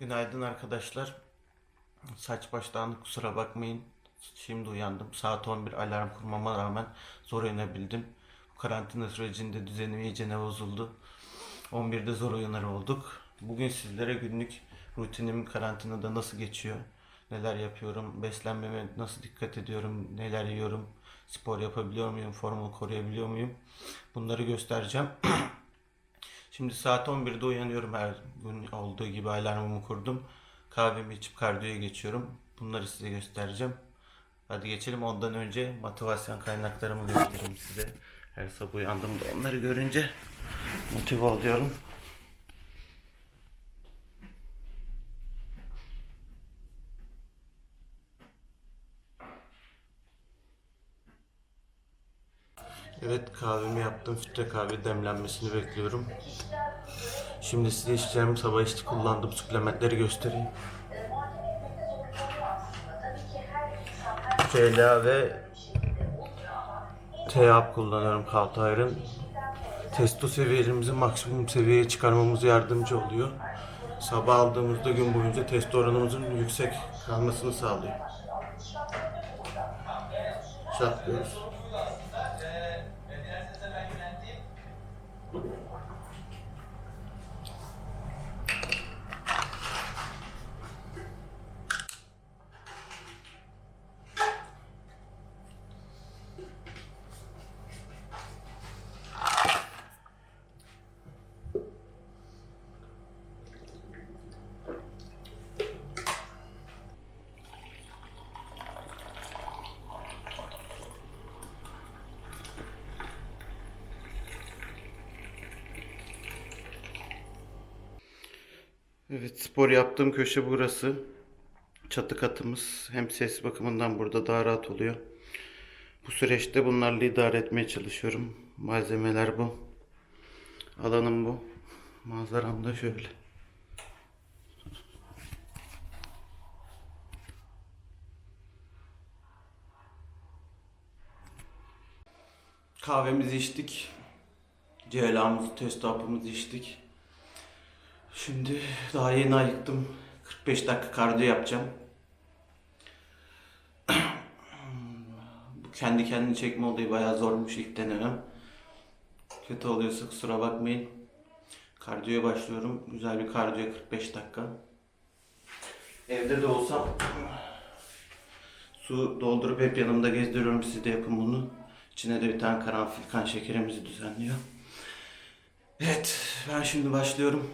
Günaydın arkadaşlar. Saç baş dağınık kusura bakmayın. Şimdi uyandım. Saat 11 alarm kurmama rağmen zor uyanabildim. Bu karantina sürecinde düzenim iyice ne bozuldu. 11'de zor uyanır olduk. Bugün sizlere günlük rutinim karantinada nasıl geçiyor, neler yapıyorum, beslenmeme nasıl dikkat ediyorum, neler yiyorum, spor yapabiliyor muyum, formumu koruyabiliyor muyum bunları göstereceğim. Şimdi saat 11'de uyanıyorum her gün olduğu gibi alarmımı kurdum. Kahvemi içip kardiyoya geçiyorum. Bunları size göstereceğim. Hadi geçelim ondan önce motivasyon kaynaklarımı göstereyim size. Her sabah uyandığımda onları görünce motive oluyorum. Evet kahvemi yaptım. Filtre kahve demlenmesini bekliyorum. Şimdi size içeceğim sabah içti kullandığım suplementleri göstereyim. Ceyla ve TEAP kullanıyorum Kaltı Ayrın. Testo seviyelerimizi maksimum seviyeye çıkarmamıza yardımcı oluyor. Sabah aldığımızda gün boyunca testo oranımızın yüksek kalmasını sağlıyor. Şatlıyoruz. Evet spor yaptığım köşe burası. Çatı katımız hem ses bakımından burada daha rahat oluyor. Bu süreçte bunlarla idare etmeye çalışıyorum. Malzemeler bu. Alanım bu. Manzaram da şöyle. Kahvemizi içtik. CLA'mızı, test içtik. Şimdi daha yeni ayıktım. 45 dakika kardiyo yapacağım. Bu kendi kendini çekme olayı bayağı zormuş ilk denemem. Kötü oluyorsa kusura bakmayın. Kardiyoya başlıyorum. Güzel bir kardiyo 45 dakika. Evde de olsam su doldurup hep yanımda gezdiriyorum. Siz de yapın bunu. İçine de bir tane karanfil kan şekerimizi düzenliyor. Evet, ben şimdi başlıyorum.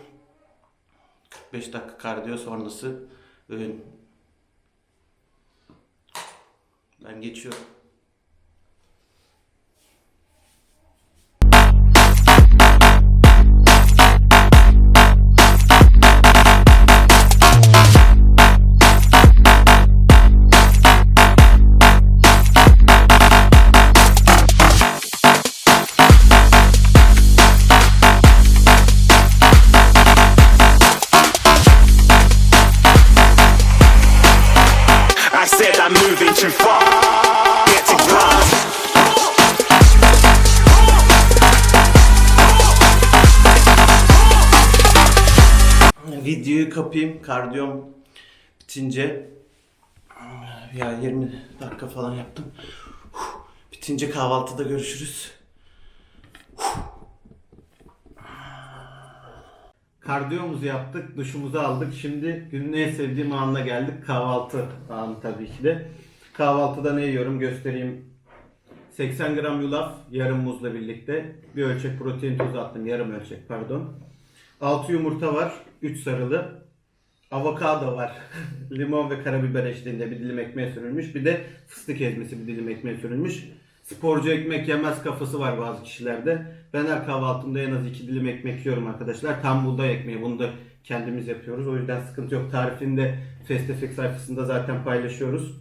45 dakika kardiyo sonrası öğün. Ben geçiyorum. Videoyu kapayım. Kardiyom bitince ya 20 dakika falan yaptım. Bitince kahvaltıda görüşürüz. Kardiyomuzu yaptık, duşumuzu aldık. Şimdi günün en sevdiğim anına geldik. Kahvaltı anı tabii ki de. Kahvaltıda ne yiyorum göstereyim. 80 gram yulaf yarım muzla birlikte. Bir ölçek protein tozu attım. Yarım ölçek pardon. 6 yumurta var. 3 sarılı. Avokado var. Limon ve karabiber eşliğinde bir dilim ekmeğe sürülmüş. Bir de fıstık ezmesi bir dilim ekmeğe sürülmüş. Sporcu ekmek yemez kafası var bazı kişilerde. Ben her kahvaltımda en az 2 dilim ekmek yiyorum arkadaşlar. Tam buğday ekmeği. Bunu da kendimiz yapıyoruz. O yüzden sıkıntı yok. Tarifini de Festefek sayfasında zaten paylaşıyoruz.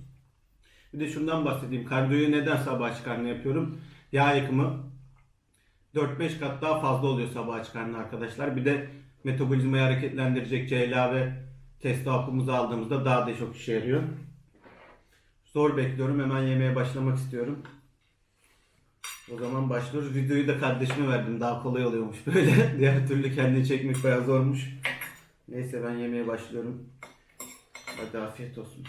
Bir de şundan bahsedeyim. Kardiyoyu neden sabah açık yapıyorum? Yağ yakımı 4-5 kat daha fazla oluyor sabah açık karnına arkadaşlar. Bir de metabolizmayı hareketlendirecek CLA ve testo hapımızı aldığımızda daha da çok işe yarıyor. Zor bekliyorum. Hemen yemeye başlamak istiyorum. O zaman başlıyoruz. Videoyu da kardeşime verdim. Daha kolay oluyormuş böyle. Diğer türlü kendini çekmek bayağı zormuş. Neyse ben yemeye başlıyorum. Hadi afiyet olsun.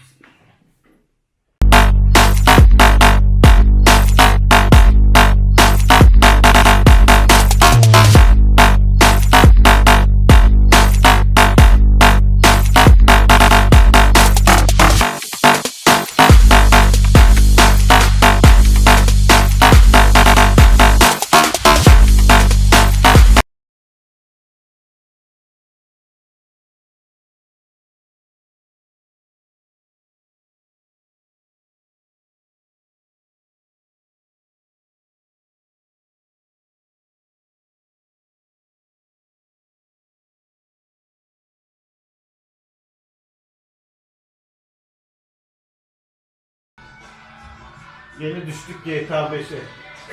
Yeni düştük GTA 5'e.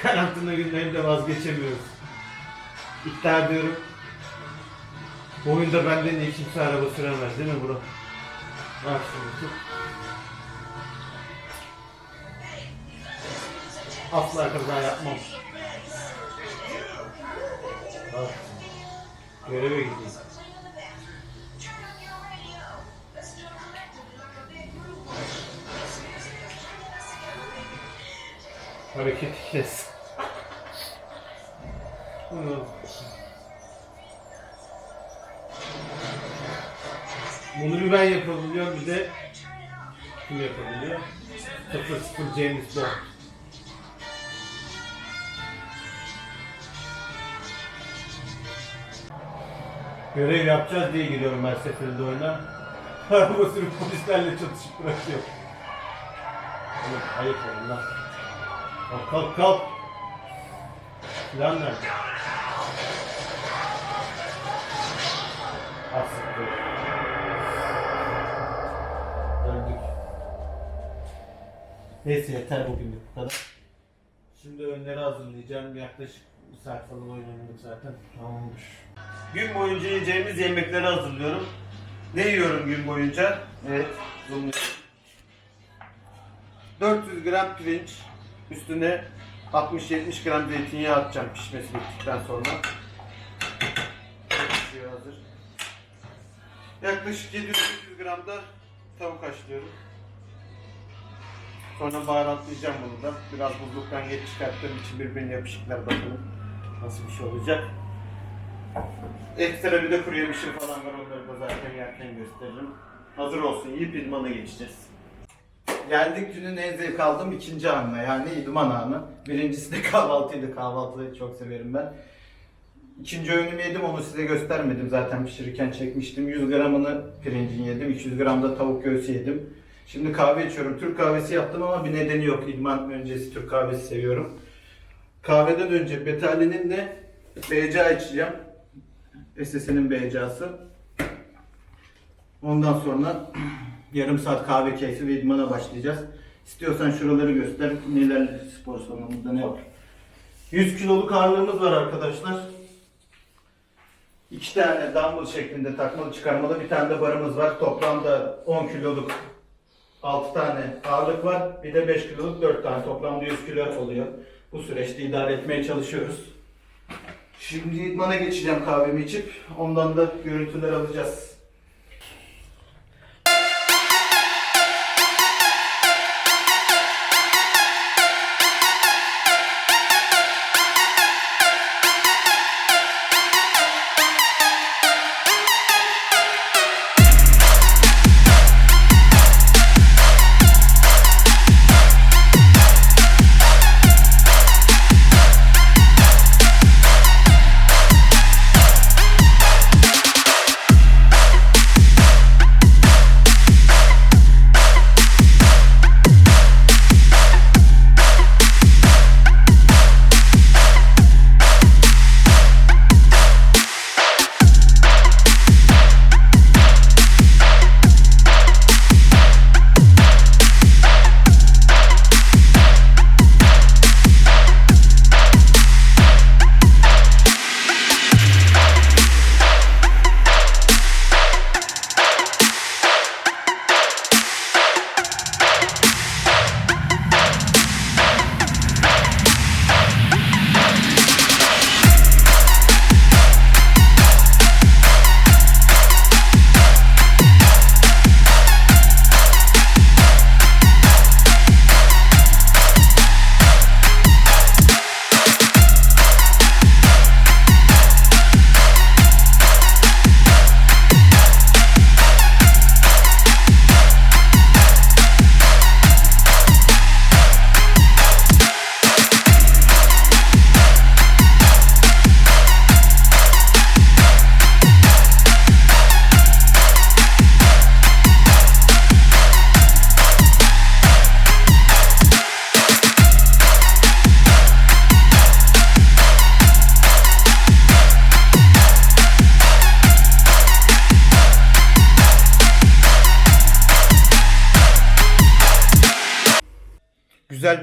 Karantina günlerinde vazgeçemiyoruz. İddia ediyorum. Bu oyunda benden iyi kimse araba süremez değil mi bro? Bak şimdi. Asla kaza yapmam. Bak. Göreve gideyim. Hareket kes. Bunu- bir ben yapabiliyorum bir de kim yapabiliyor? 00 James Bond. Görev yapacağız diye giriyorum her seferinde oyuna. Araba sürüp polislerle çatışıp bırakıyor. Ayıp olun lan. Kalk kalk kalk. Silah nerede? Ah siktir. Öldük. Neyse yeter bugünlük bu kadar. Şimdi önleri hazırlayacağım. Yaklaşık bir saat falan oynadık zaten. Tamamdır. Gün boyunca yiyeceğimiz yemekleri hazırlıyorum. Ne yiyorum gün boyunca? Evet. zoomluyorum. 400 gram pirinç, üstüne 60-70 gram zeytinyağı atacağım pişmesi bittikten sonra. Hazır. Yaklaşık 700-800 gram da tavuk haşlıyorum. Sonra baharatlayacağım bunu da. Biraz buzluktan geç çıkarttığım için birbirine yapışıklar bakalım nasıl bir şey olacak. Ekstra bir de kuru yemişim falan var onları da zaten yerken gösteririm. Hazır olsun yiyip idmana geçeceğiz. Geldik günün en zevk aldığım ikinci anına yani idman anı. Birincisi de kahvaltıydı. Kahvaltıyı çok severim ben. İkinci öğünümü yedim onu size göstermedim zaten pişirirken çekmiştim. 100 gramını pirincin yedim. 200 gram da tavuk göğsü yedim. Şimdi kahve içiyorum. Türk kahvesi yaptım ama bir nedeni yok. İdman öncesi Türk kahvesi seviyorum. Kahveden önce Betali'nin de BCA içeceğim. SS'nin BCA'sı. Ondan sonra yarım saat kahve keyfi ve idmana başlayacağız. İstiyorsan şuraları göster. Neler spor salonumuzda ne var? 100 kiloluk ağırlığımız var arkadaşlar. İki tane dumbbell şeklinde takmalı çıkarmalı bir tane de barımız var. Toplamda 10 kiloluk 6 tane ağırlık var. Bir de 5 kiloluk 4 tane. Toplamda 100 kilo oluyor. Bu süreçte idare etmeye çalışıyoruz. Şimdi idmana geçeceğim kahvemi içip ondan da görüntüler alacağız.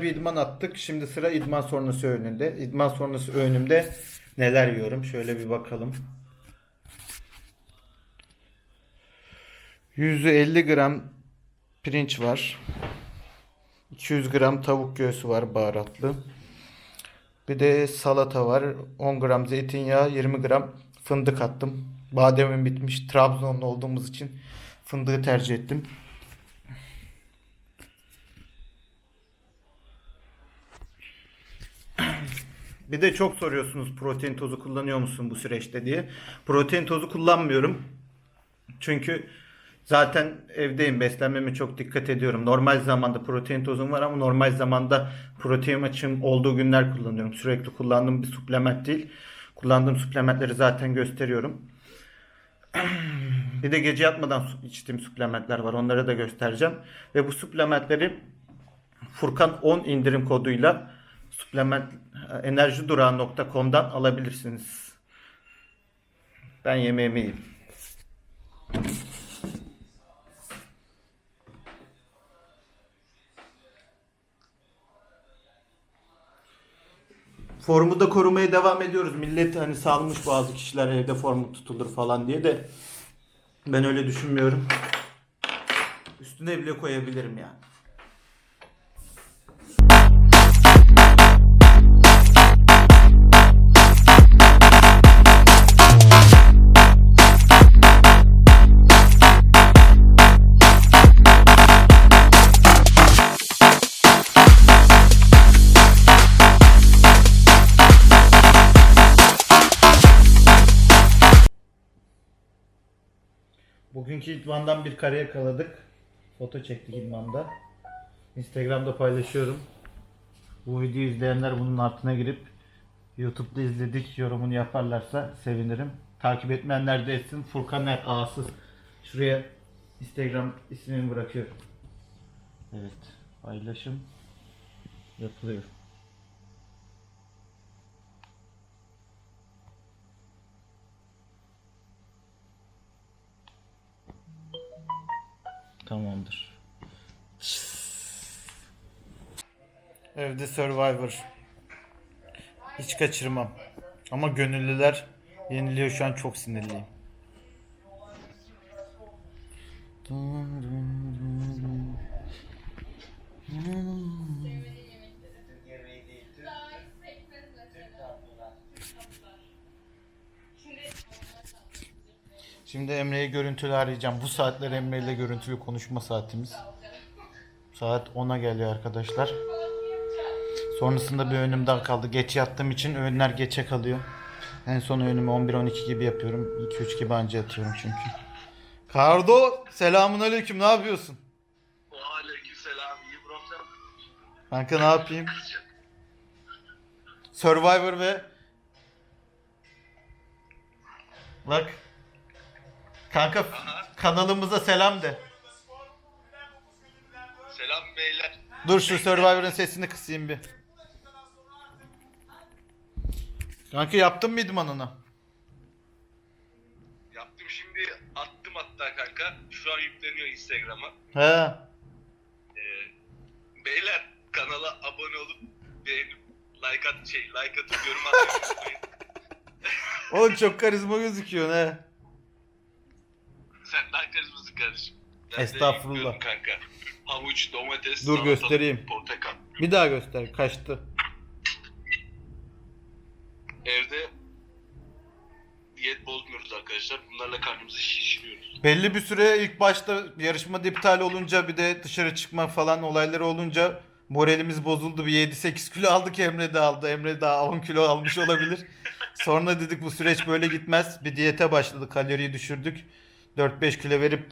Bir idman attık. Şimdi sıra idman sonrası öğününde. İdman sonrası öğünümde neler yiyorum? Şöyle bir bakalım. 150 gram pirinç var. 200 gram tavuk göğsü var baharatlı. Bir de salata var. 10 gram zeytinyağı, 20 gram fındık attım. Bademim bitmiş. Trabzonlu olduğumuz için fındığı tercih ettim. Bir de çok soruyorsunuz protein tozu kullanıyor musun bu süreçte diye. Protein tozu kullanmıyorum. Çünkü zaten evdeyim. Beslenmeme çok dikkat ediyorum. Normal zamanda protein tozum var ama normal zamanda protein açığım olduğu günler kullanıyorum. Sürekli kullandığım bir suplement değil. Kullandığım suplementleri zaten gösteriyorum. Bir de gece yatmadan içtiğim suplementler var. Onları da göstereceğim. Ve bu suplementleri Furkan 10 indirim koduyla suplement enerjidurağı.com'dan alabilirsiniz. Ben yemeğimi yiyeyim. Formu da korumaya devam ediyoruz. Millet hani salmış bazı kişiler evde formu tutulur falan diye de ben öyle düşünmüyorum. Üstüne bile koyabilirim yani. Bugünkü idmandan bir kare yakaladık. Foto çektik idmanda. Instagram'da paylaşıyorum. Bu videoyu izleyenler bunun altına girip YouTube'da izledik yorumunu yaparlarsa sevinirim. Takip etmeyenler de etsin. Furkan Er Ağasız. Şuraya Instagram ismimi bırakıyorum. Evet. Paylaşım yapılıyor. Tamamdır. Evde Survivor. Hiç kaçırmam. Ama gönüllüler yeniliyor şu an çok sinirliyim. Şimdi Emre'yi görüntülü arayacağım. Bu saatler Emre ile görüntülü konuşma saatimiz. Saat 10'a geliyor arkadaşlar. Sonrasında bir öğünüm daha kaldı. Geç yattığım için öğünler geçe kalıyor. En son öğünümü 11-12 gibi yapıyorum. 2-3 gibi anca yatıyorum çünkü. Kardo selamun aleyküm ne yapıyorsun? Aleykümselam. İyi bro sen. Kanka ne yapayım? Survivor ve Bak Kanka kanalımıza selam de. Selam beyler. Dur şu Survivor'ın sesini kısayım bir. Kanka yaptın mı idmanını? Yaptım şimdi attım hatta kanka. Şu an yükleniyor Instagram'a. He. Ee, beyler kanala abone olup beğenip like at şey like atıp yorum atmayı unutmayın. Oğlum çok karizma gözüküyorsun he. Sen daha karizmasın kardeşim. Ben de Estağfurullah. kanka. Havuç, domates, Dur salatalık, göstereyim. portakal. Bir daha göster. Kaçtı. Evde diyet bozmuyoruz arkadaşlar. Bunlarla karnımızı şişiriyoruz. Belli bir süre ilk başta yarışma iptal olunca bir de dışarı çıkma falan olayları olunca moralimiz bozuldu. Bir 7-8 kilo aldık Emre de aldı. Emre daha 10 kilo almış olabilir. Sonra dedik bu süreç böyle gitmez. Bir diyete başladık. Kaloriyi düşürdük. 4-5 kilo verip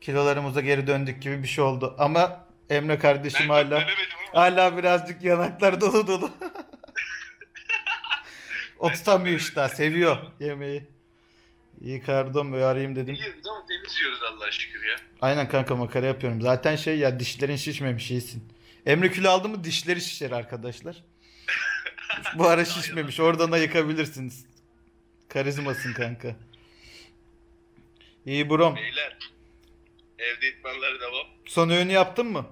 kilolarımıza geri döndük gibi bir şey oldu. Ama Emre kardeşim Ben hala hala birazcık yanaklar dolu dolu. o tutamıyor işte. Seviyor yemeği. İyi kardom böyle arayayım dedim. yiyoruz ama temiz yiyoruz Allah'a şükür ya. Aynen kanka makara yapıyorum. Zaten şey ya dişlerin şişmemiş iyisin. Emre kilo aldı mı dişleri şişer arkadaşlar. Bu ara şişmemiş. Oradan ayıkabilirsiniz. Karizmasın kanka. İyi brom. Beyler evde itmanlara devam. Son öğünü yaptın mı?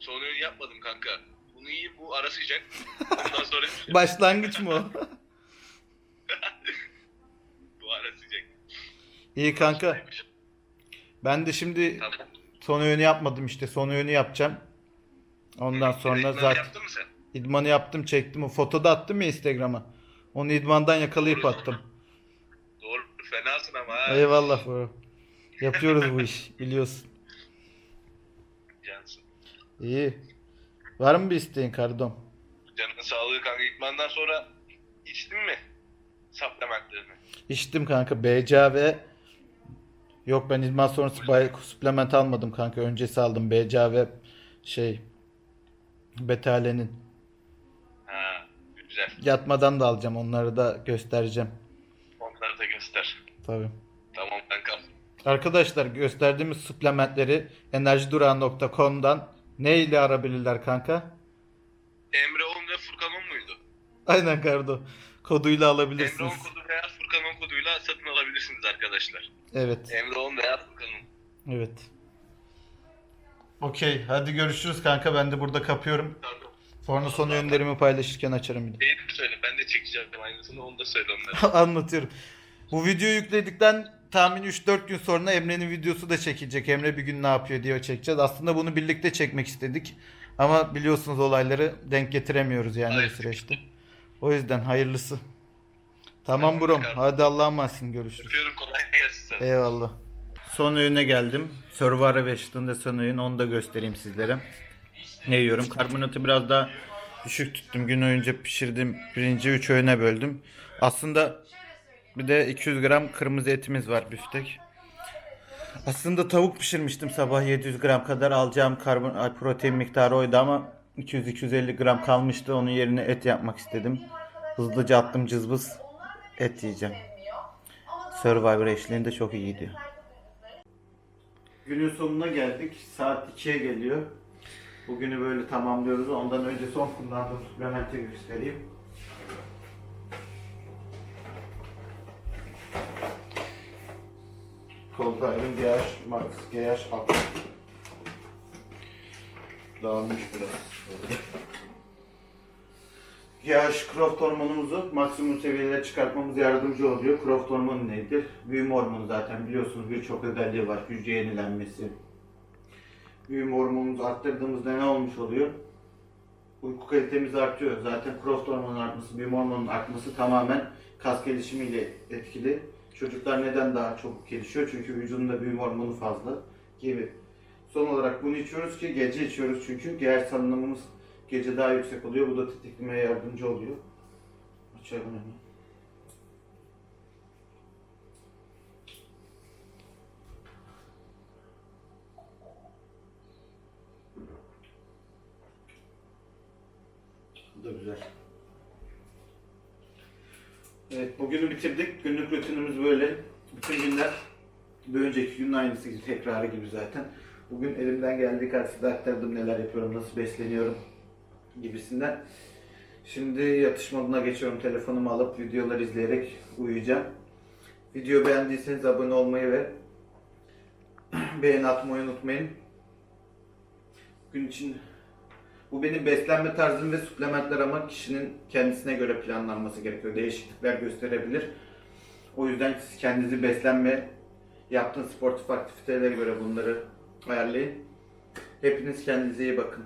Son öğün yapmadım kanka. Bunu yiyeyim bu ara sıcak. Ondan sonra Başlangıç mı o? bu ara sıcak. İyi kanka. Ben de şimdi Tamam. son öğünü yapmadım işte. Son öğünü yapacağım. Ondan sonra İdmanı zaten Yaptın mı sen? idmanı yaptım çektim. O fotoda attım ya Instagram'a. Onu idmandan yakalayıp attım. Fenasın ama ha. Eyvallah bro. Yapıyoruz bu iş. Biliyorsun. Cansın. İyi. Var mı bir isteğin kardom? Canın sağlığı kanka. İdmandan sonra içtin mi? Supplementlerini. İçtim kanka. BCA ve Yok ben idman sonrası bay suplement almadım kanka. Öncesi aldım BCA ve şey Betalenin. Ha. Güzel. Yatmadan da alacağım. Onları da göstereceğim. Tabii. Tamam kankam. Arkadaşlar gösterdiğimiz suplementleri enerjidurağı.com'dan ne ile arabilirler kanka? Emre 10 ve Furkan 10 muydu? Aynen kardo. Koduyla Emre 10 alabilirsiniz. kodu veya Furkan 10 koduyla satın alabilirsiniz arkadaşlar. Evet. Emre 10 veya Furkan 10. Evet. Okey. Hadi görüşürüz kanka. Ben de burada kapıyorum. Pardon. Sonra son ürünlerimi paylaşırken açarım bir de. Şeyi de söyle. Ben de çekeceğim aynısını. Onu da söyle onlara. Anlatıyorum. Bu videoyu yükledikten tahmin 3-4 gün sonra Emre'nin videosu da çekilecek. Emre bir gün ne yapıyor diye çekeceğiz. Aslında bunu birlikte çekmek istedik. Ama biliyorsunuz olayları denk getiremiyoruz yani bu süreçte. O yüzden hayırlısı. Tamam çıkar. Hadi Allah'a emanetsin görüşürüz. Öpüyorum kolay gelsin. Eyvallah. Son öğüne geldim. Survivor Western'da son öğün. Onu da göstereyim sizlere. Ne yiyorum? Karbonatı biraz daha düşük tuttum. Gün önce pişirdim. Birinci üç öğüne böldüm. Aslında bir de 200 gram kırmızı etimiz var büftek. Aslında tavuk pişirmiştim sabah 700 gram kadar alacağım karbon protein miktarı oydu ama 200-250 gram kalmıştı. Onun yerine et yapmak istedim. Hızlıca attım cızbız et yiyeceğim. Survivor eşliğinde çok iyi gidiyor. Günün sonuna geldik. Saat 2'ye geliyor. Bugünü böyle tamamlıyoruz. Ondan önce son kullandığım suplementi göstereyim. Koltayın GH Max GH Up. Dağılmış biraz. GH Croft hormonumuzu maksimum seviyelere çıkartmamız yardımcı oluyor. Croft hormonu nedir? Büyüme hormonu zaten biliyorsunuz birçok özelliği var. Hücre yenilenmesi. Büyüme hormonumuzu arttırdığımızda ne olmuş oluyor? Uyku kalitemiz artıyor. Zaten Croft hormonunun artması, büyüme hormonunun artması tamamen kas gelişimiyle etkili. Çocuklar neden daha çabuk gelişiyor? Çünkü vücudunda büyüme hormonu fazla gibi. Son olarak bunu içiyoruz ki gece içiyoruz çünkü GH salınımımız gece daha yüksek oluyor. Bu da tetiklemeye yardımcı oluyor. Açalım hemen. Bu da güzel. Evet bugünü bitirdik. Günlük rutinimiz böyle. Bütün günler bir önceki günün aynısı gibi, tekrarı gibi zaten. Bugün elimden geldiği kadar size aktardım neler yapıyorum, nasıl besleniyorum gibisinden. Şimdi yatış moduna geçiyorum. Telefonumu alıp videolar izleyerek uyuyacağım. Video beğendiyseniz abone olmayı ve beğeni atmayı unutmayın. Gün için bu benim beslenme tarzım ve suplementler ama kişinin kendisine göre planlanması gerekiyor. Değişiklikler gösterebilir. O yüzden siz kendinizi beslenme, yaptığınız sportif aktivitelere göre bunları ayarlayın. Hepiniz kendinize iyi bakın.